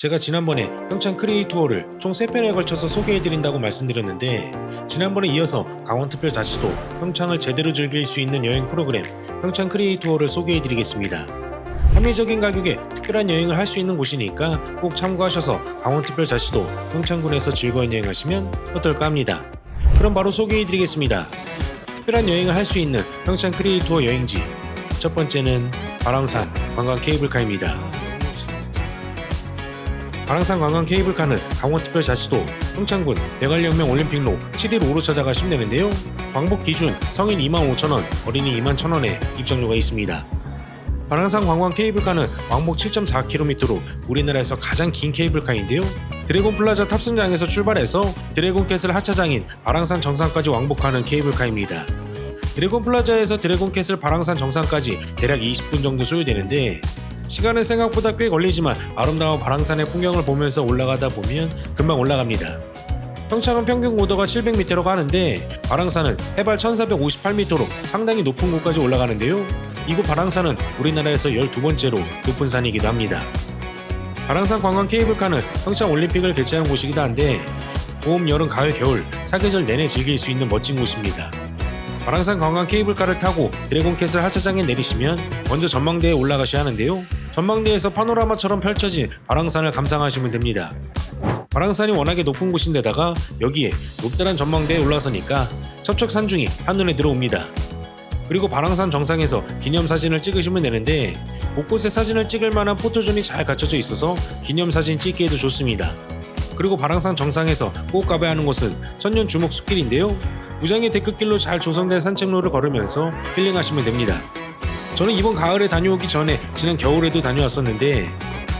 제가 지난번에 평창 크리에이 투어를 총 3편에 걸쳐서 소개해드린다고 말씀드렸는데 지난번에 이어서 강원특별자치도 평창을 제대로 즐길 수 있는 여행 프로그램 평창 크리에이 투어를 소개해드리겠습니다. 합리적인 가격에 특별한 여행을 할 수 있는 곳이니까 꼭 참고하셔서 강원특별자치도 평창군에서 즐거운 여행하시면 어떨까 합니다. 그럼 바로 소개해드리겠습니다. 특별한 여행을 할 수 있는 평창 크리에이 투어 여행지 첫 번째는 바랑산 관광 케이블카입니다. 바랑산 관광 케이블카는 강원특별자치도 평창군 대관령명 올림픽로 7일 5로 찾아가시면 되는데요. 왕복 기준 성인 25,000원, 어린이 21,000원에 입장료가 있습니다. 바랑산 관광 케이블카는 왕복 7.4km로 우리나라에서 가장 긴 케이블카인데요. 드래곤 플라자 탑승장에서 출발해서 드래곤 캐슬 하차장인 바랑산 정상까지 왕복하는 케이블카입니다. 드래곤 플라자에서 드래곤 캐슬 바랑산 정상까지 대략 20분 정도 소요되는데 시간은 생각보다 꽤 걸리지만 아름다운 바랑산의 풍경을 보면서 올라가다 보면 금방 올라갑니다. 평창은 평균 고도가 700m로 가는데 바랑산은 해발 1458m로 상당히 높은 곳까지 올라가는데요. 이곳 바랑산은 우리나라에서 12번째로 높은 산이기도 합니다. 바랑산 관광 케이블카는 평창 올림픽을 개최한 곳이기도 한데 봄, 여름, 가을, 겨울 사계절 내내 즐길 수 있는 멋진 곳입니다. 바랑산 관광 케이블카를 타고 드래곤 캐슬 하차장에 내리시면 먼저 전망대에 올라가셔야 하는데요. 전망대에서 파노라마처럼 펼쳐진 바랑산을 감상하시면 됩니다. 바랑산이 워낙에 높은 곳인데다가 여기에 높다란 전망대에 올라서니까 첩첩 산중이 한눈에 들어옵니다. 그리고 바랑산 정상에서 기념사진을 찍으시면 되는데 곳곳에 사진을 찍을 만한 포토존이 잘 갖춰져 있어서 기념사진 찍기에도 좋습니다. 그리고 바랑산 정상에서 꼭 가봐야 하는 곳은 천년 주목 숲길인데요. 무장의 데크길로 잘 조성된 산책로를 걸으면서 힐링하시면 됩니다. 저는 이번 가을에 다녀오기 전에 지난 겨울에도 다녀왔었는데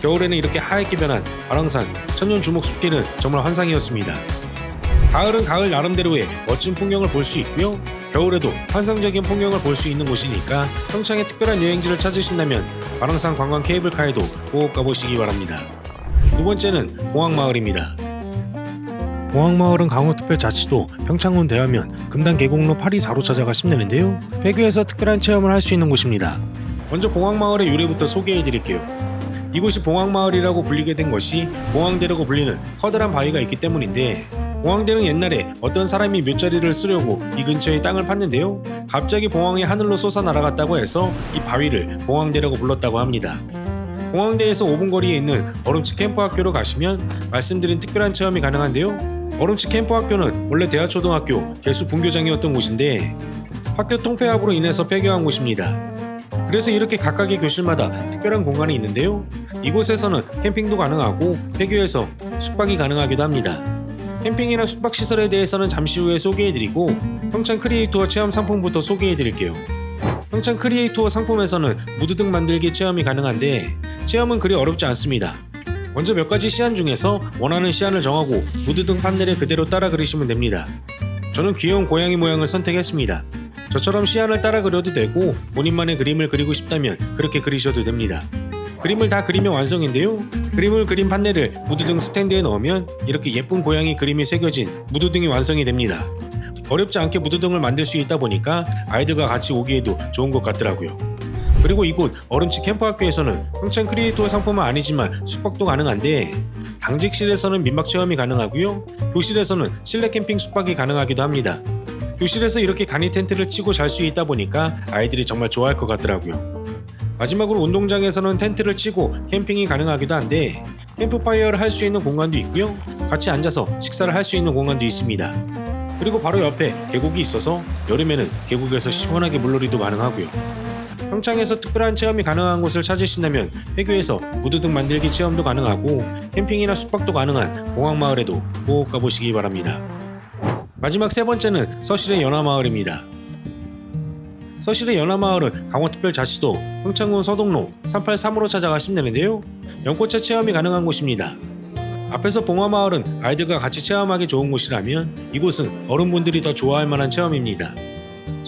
겨울에는 이렇게 하얗게 변한 바랑산 천년 주목 숲길은 정말 환상이었습니다. 가을은 가을 나름대로의 멋진 풍경을 볼 수 있고요. 겨울에도 환상적인 풍경을 볼 수 있는 곳이니까 평창에 특별한 여행지를 찾으신다면 바랑산 관광 케이블카에도 꼭 가보시기 바랍니다. 두 번째는 공항마을입니다. 공항마을은 강원특별자치도 평창군 대하면 금단 계곡로 824로 찾아가시면 되는데요. 폐교에서 특별한 체험을 할 수 있는 곳입니다. 먼저 공항마을의 유래부터 소개해 드릴게요. 이곳이 봉황마을이라고 불리게 된 것이 봉황대라고 불리는 커다란 바위가 있기 때문인데 봉황대는 옛날에 어떤 사람이 묘자리를 쓰려고 이 근처에 땅을 팠는데요. 갑자기 봉황이 하늘로 솟아 날아갔다고 해서 이 바위를 봉황대라고 불렀다고 합니다. 공항대에서 5분 거리에 있는 얼음치 캠프 학교로 가시면 말씀드린 특별한 체험이 가능한데요. 얼음치 캠프학교는 원래 대하초등학교 개수 분교장이었던 곳인데 학교 통폐합으로 인해서 폐교한 곳입니다. 그래서 이렇게 각각의 교실마다 특별한 공간이 있는데요. 이곳에서는 캠핑도 가능하고 폐교에서 숙박이 가능하기도 합니다. 캠핑이나 숙박 시설에 대해서는 잠시 후에 소개해드리고 평창 크리에이투어 체험 상품부터 소개해드릴게요. 평창 크리에이투어 상품에서는 무드 등 만들기 체험이 가능한데 체험은 그리 어렵지 않습니다. 먼저 몇 가지 시안 중에서 원하는 시안을 정하고 무드 등 판넬에 그대로 따라 그리시면 됩니다. 저는 귀여운 고양이 모양을 선택했습니다. 저처럼 시안을 따라 그려도 되고 본인만의 그림을 그리고 싶다면 그렇게 그리셔도 됩니다. 그림을 다 그리면 완성인데요. 그림을 그린 판넬을 무드등 스탠드에 넣으면 이렇게 예쁜 고양이 그림이 새겨진 무드등이 완성이 됩니다. 어렵지 않게 무드등을 만들 수 있다 보니까 아이들과 같이 오기에도 좋은 것 같더라고요. 그리고 이곳 얼음치 캠프학교에서는 평창 크리에이터 상품은 아니지만 숙박도 가능한데 당직실에서는 민박 체험이 가능하고요. 교실에서는 실내 캠핑 숙박이 가능하기도 합니다. 교실에서 이렇게 간이 텐트를 치고 잘 수 있다 보니까 아이들이 정말 좋아할 것 같더라고요. 마지막으로 운동장에서는 텐트를 치고 캠핑이 가능하기도 한데 캠프파이어를 할 수 있는 공간도 있고요. 같이 앉아서 식사를 할 수 있는 공간도 있습니다. 그리고 바로 옆에 계곡이 있어서 여름에는 계곡에서 시원하게 물놀이도 가능하고요. 평창에서 특별한 체험이 가능한 곳을 찾으신다면 폐교에서 무드 등 만들기 체험도 가능하고 캠핑이나 숙박도 가능한 공항마을에도 꼭 가보시기 바랍니다. 마지막 세 번째는 서실의 연화마을입니다. 서실의 연화마을은 강원특별자치도 평창군 서동로 383으로 찾아가시면 되는데요. 연꽃차 체험이 가능한 곳입니다. 앞에서 봉화마을은 아이들과 같이 체험하기 좋은 곳이라면 이곳은 어른분들이 더 좋아할 만한 체험입니다.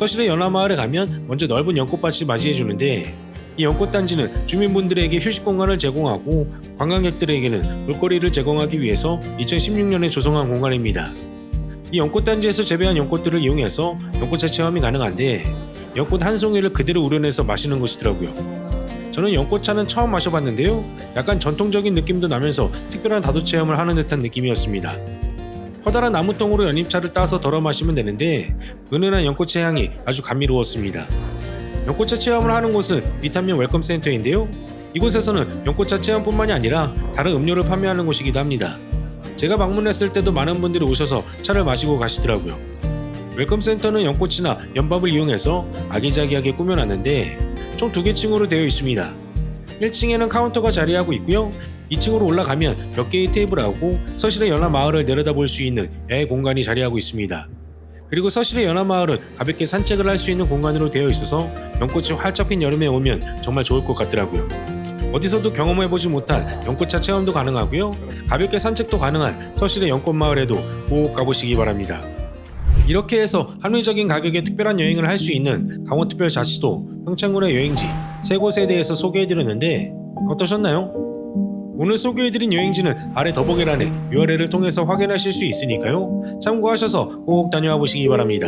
서실의 연화마을에 가면 먼저 넓은 연꽃밭이 맞이해주는데 이 연꽃단지는 주민분들에게 휴식 공간을 제공하고 관광객들에게는 볼거리를 제공하기 위해서 2016년에 조성한 공간입니다. 이 연꽃단지에서 재배한 연꽃들을 이용해서 연꽃차 체험이 가능한데 연꽃 한 송이를 그대로 우려내서 마시는 것이더라고요. 저는 연꽃차는 처음 마셔봤는데요. 약간 전통적인 느낌도 나면서 특별한 다도 체험을 하는 듯한 느낌이었습니다. 커다란 나무통으로 연잎차를 따서 덜어 마시면 되는데 은은한 연꽃의 향이 아주 감미로웠습니다. 연꽃차 체험을 하는 곳은 비타민 웰컴 센터인데요. 이곳에서는 연꽃차 체험뿐만이 아니라 다른 음료를 판매하는 곳이기도 합니다. 제가 방문했을 때도 많은 분들이 오셔서 차를 마시고 가시더라고요. 웰컴 센터는 연꽃이나 연밥을 이용해서 아기자기하게 꾸며놨는데 총 두 개 층으로 되어 있습니다. 1층에는 카운터가 자리하고 있고요. 2층으로 올라가면 몇 개의 테이블하고 서실의 연화마을을 내려다볼 수 있는 야외 공간이 자리하고 있습니다. 그리고 서실의 연화마을은 가볍게 산책을 할 수 있는 공간으로 되어 있어서 연꽃이 활짝 핀 여름에 오면 정말 좋을 것 같더라고요. 어디서도 경험해보지 못한 연꽃차 체험도 가능하고요. 가볍게 산책도 가능한 서실의 연꽃마을에도 꼭 가보시기 바랍니다. 이렇게 해서 합리적인 가격에 특별한 여행을 할 수 있는 강원특별자치도 평창군의 여행지 세 곳에 대해서 소개해드렸는데 어떠셨나요? 오늘 소개해드린 여행지는 아래 더보기란에 URL을 통해서 확인하실 수 있으니까요. 참고하셔서 꼭 다녀와 보시기 바랍니다.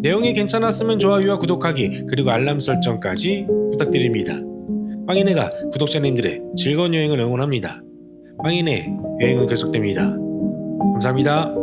내용이 괜찮았으면 좋아요와 구독하기 그리고 알람 설정까지 부탁드립니다. 빵이네가 구독자님들의 즐거운 여행을 응원합니다. 빵이네 여행은 계속됩니다. 감사합니다.